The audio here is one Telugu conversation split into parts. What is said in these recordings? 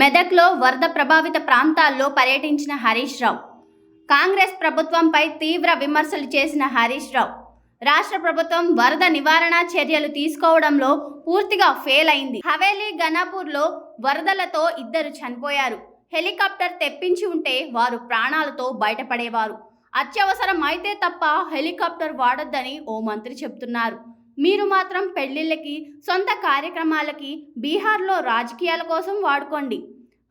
మెదక్లో వరద ప్రభావిత ప్రాంతాల్లో పర్యటించిన హరీష్ రావు. కాంగ్రెస్ ప్రభుత్వంపై తీవ్ర విమర్శలు చేసిన హరీష్ రావు. రాష్ట్ర ప్రభుత్వం వరద నివారణ చర్యలు తీసుకోవడంలో పూర్తిగా ఫెయిల్ అయింది. హవేలీ గనాపూర్లో వరదలతో ఇద్దరు చనిపోయారు. హెలికాప్టర్ తెప్పించి ఉంటే వారు ప్రాణాలతో బయటపడేవారు. అత్యవసరం అయితే తప్ప హెలికాప్టర్ వాడొద్దని ఓ మంత్రి చెబుతున్నారు. మీరు మాత్రం పెళ్ళిళ్ళకి సొంత కార్యక్రమాలకి బీహార్లో రాజకీయాల కోసం వాడుకోండి.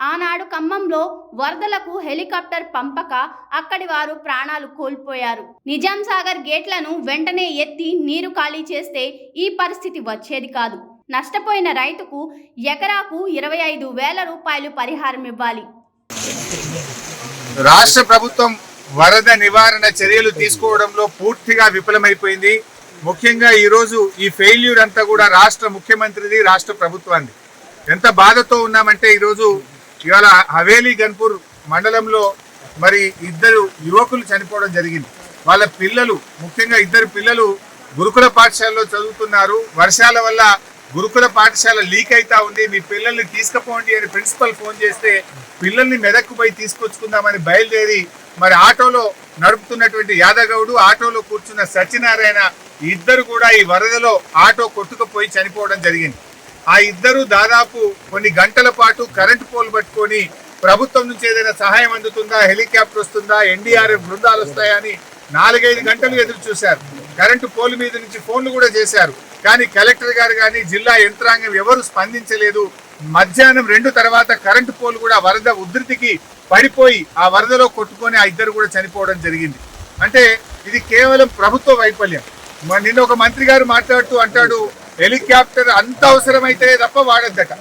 ఆనాడు ఖమ్మంలో వరదలకు హెలికాప్టర్ పంపక అక్కడి వారు ప్రాణాలు కోల్పోయారు. నిజాం సాగర్ గేట్లను వెంటనే ఎత్తి నీరు ఖాళీ చేస్తే ఈ పరిస్థితి వచ్చేది కాదు. నష్టపోయిన రైతుకు ఎకరాకు ఇరవై ఐదు వేల రూపాయలు పరిహారం ఇవ్వాలి. రాష్ట్ర ప్రభుత్వం వరద నివారణ చర్యలు తీసుకోవడంలో పూర్తిగా విఫలమైపోయింది. ముఖ్యంగా ఈరోజు ఈ ఫెయిల్యూర్ అంతా కూడా రాష్ట్ర ముఖ్యమంత్రిది రాష్ట్ర ప్రభుత్వాన్ని ఎంత బాధతో ఉన్నామంటే ఈరోజు ఇవాళ హవేలీ గన్పూర్ మండలంలో మరి ఇద్దరు యువకులు చనిపోవడం జరిగింది. వాళ్ళ పిల్లలు ముఖ్యంగా ఇద్దరు పిల్లలు గురుకుల పాఠశాలలో చదువుతున్నారు. వర్షాల వల్ల గురుకుల పాఠశాల లీక్ అవుతా ఉంది. మీ పిల్లల్ని తీసుకుపోండి అని ప్రిన్సిపల్ ఫోన్ చేస్తే పిల్లల్ని మెదక్కు పోయి తీసుకొచ్చుకుందామని బయలుదేరి మరి ఆటోలో నడుపుతున్నటువంటి యాదగౌడు ఆటోలో కూర్చున్న సత్యనారాయణ ఇద్దరు కూడా ఈ వరదలో ఆటో కొట్టుకుపోయి చనిపోవడం జరిగింది. ఆ ఇద్దరు దాదాపు కొన్ని గంటల పాటు కరెంటు పోల్ పట్టుకొని ప్రభుత్వం నుంచి ఏదైనా సహాయం అందుతుందా హెలికాప్టర్ వస్తుందా ఎన్డీఆర్ఎఫ్ బృందాలు వస్తాయా అని నాలుగైదు గంటలు ఎదురు చూశారు. కరెంటు పోల్ మీద నుంచి ఫోన్లు కూడా చేశారు. కానీ కలెక్టర్ గారు కానీ జిల్లా యంత్రాంగం ఎవరు స్పందించలేదు. మధ్యాహ్నం రెండు తర్వాత కరెంటు పోల్ కూడా వరద ఉధృతికి పడిపోయి ఆ వరదలో కొట్టుకొని ఆ ఇద్దరు కూడా చనిపోవడం జరిగింది. అంటే ఇది కేవలం ప్రభుత్వ వైఫల్యం. నిన్న ఒక మంత్రి గారు మాట్లాడుతూ అంటాడు హెలికాప్టర్ అంత అవసరమైతే తప్ప వాడద్దట.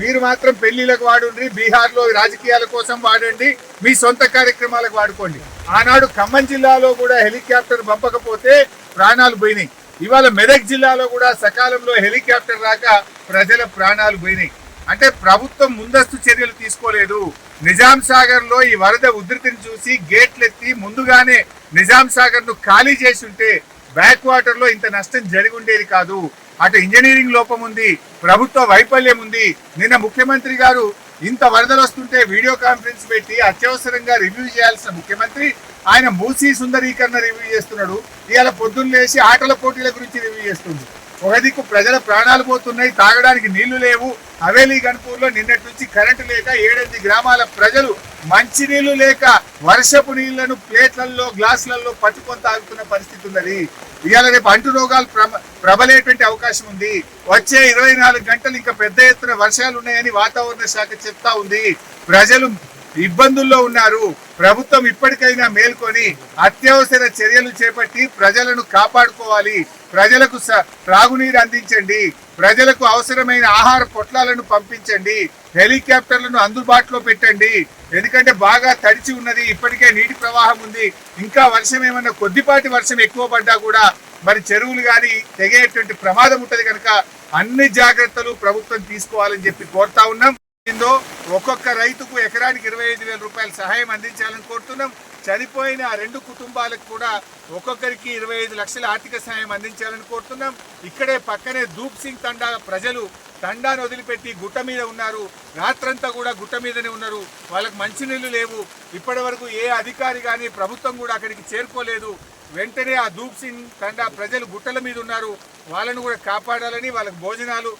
మీరు మాత్రం పెళ్ళిలకు వాడండి బీహార్లో రాజకీయాల కోసం వాడండి మీ సొంత కార్యక్రమాలకు వాడుకోండి. ఆనాడు ఖమ్మం జిల్లాలో కూడా హెలికాప్టర్ పంపకపోతే ప్రాణాలు పోయినాయి. ఇవాళ మెదక్ జిల్లాలో కూడా సకాలంలో హెలికాప్టర్ రాక ప్రజల ప్రాణాలు పోయినాయి. అంటే ప్రభుత్వం ముందస్తు చర్యలు తీసుకోలేదు. నిజాం సాగర్లో ఈ వరద ఉధృతిని చూసి గేట్లు ఎత్తి ముందుగానే నిజాం సాగర్ను ఖాళీ చేసి ఉంటే బ్యాక్ వాటర్లో ఇంత నష్టం జరిగి ఉండేది కాదు. అటు ఇంజనీరింగ్ లోపం ఉంది ప్రభుత్వ వైఫల్యం ఉంది. నిన్న ముఖ్యమంత్రి గారు ఇంత వరదలు వస్తుంటే వీడియో కాన్ఫరెన్స్ పెట్టి అత్యవసరంగా రివ్యూ చేయాల్సిన ముఖ్యమంత్రి ఆయన మూసీ సుందరీకరణ రివ్యూ చేస్తున్నాడు. ఇవాళ పొద్దున్న లేచి ఆటల పోటీల గురించి రివ్యూ చేస్తుంది. ఒక దిక్కు ప్రజల ప్రాణాలు పోతున్నాయి తాగడానికి నీళ్ళు లేవు. హవేలీ గణపూర్లో నిన్నటి నుంచి కరెంటు లేక ఏడెనిమిది గ్రామాల ప్రజలు మంచినీళ్ళు లేక వర్షపు నీళ్ళను ప్లేట్లలో గ్లాసులలో పట్టుకొని తాగుతున్న పరిస్థితి ఉన్నది. ఇవాళ రేపు అంటు రోగాలు ప్రబ- ప్రబలేటువంటి అవకాశం ఉంది. వచ్చే ఇరవై నాలుగు గంటలు ఇంకా పెద్ద ఎత్తున వర్షాలు ఉన్నాయని వాతావరణ శాఖ చెప్తా ఉంది. ప్రజలు ఇబ్బందుల్లో ఉన్నారు. ప్రభుత్వం ఇప్పటికైనా మేల్కొని అత్యవసర చర్యలు చేపట్టి ప్రజలను కాపాడుకోవాలి. ప్రజలకు స- త్రాగునీరు అందించండి. ప్రజలకు అవసరమైన ఆహార పొట్లాలను పంపించండి. హెలికాప్టర్లను అందుబాటులో పెట్టండి. ఎందుకంటే బాగా తడిచి ఉన్నది ఇప్పటికే నీటి ప్రవాహం ఉంది. ఇంకా వర్షం ఏమన్నా కొద్దిపాటి వర్షం ఎక్కువ పడ్డా కూడా మరి చెరువులు కానీ తెగేటువంటి ప్రమాదం ఉంటుంది కనుక అన్ని జాగ్రత్తలు ప్రభుత్వం తీసుకోవాలని చెప్పి కోరుతా ఉన్నాం. ఏందో ఒక్కొక్క రైతుకు ఎకరానికి ఇరవై ఐదు వేల రూపాయల సహాయం అందించాలని కోరుతున్నాం. చనిపోయిన ఆ రెండు కుటుంబాలకు కూడా ఒక్కొక్కరికి ఇరవై ఐదు లక్షల ఆర్థిక సహాయం అందించాలని కోరుతున్నాం. ఇక్కడే పక్కనే దూప్ సింగ్ తండా ప్రజలు తండాను వదిలిపెట్టి గుట్ట మీద ఉన్నారు. రాత్రంతా కూడా గుట్ట మీదనే ఉన్నారు. వాళ్ళకి మంచినీళ్ళు లేవు. ఇప్పటి వరకు ఏ అధికారి కానీ ప్రభుత్వం కూడా అక్కడికి చేరుకోలేదు. వెంటనే ఆ దూప్ సింగ్ తండా ప్రజలు గుట్టల మీద ఉన్నారు. వాళ్ళను కూడా కాపాడాలని వాళ్ళకి భోజనాలు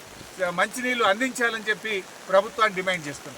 మంచినీళ్ళు అందించాలని చెప్పి ప్రభుత్వాన్ని డిమాండ్ చేస్తున్నారు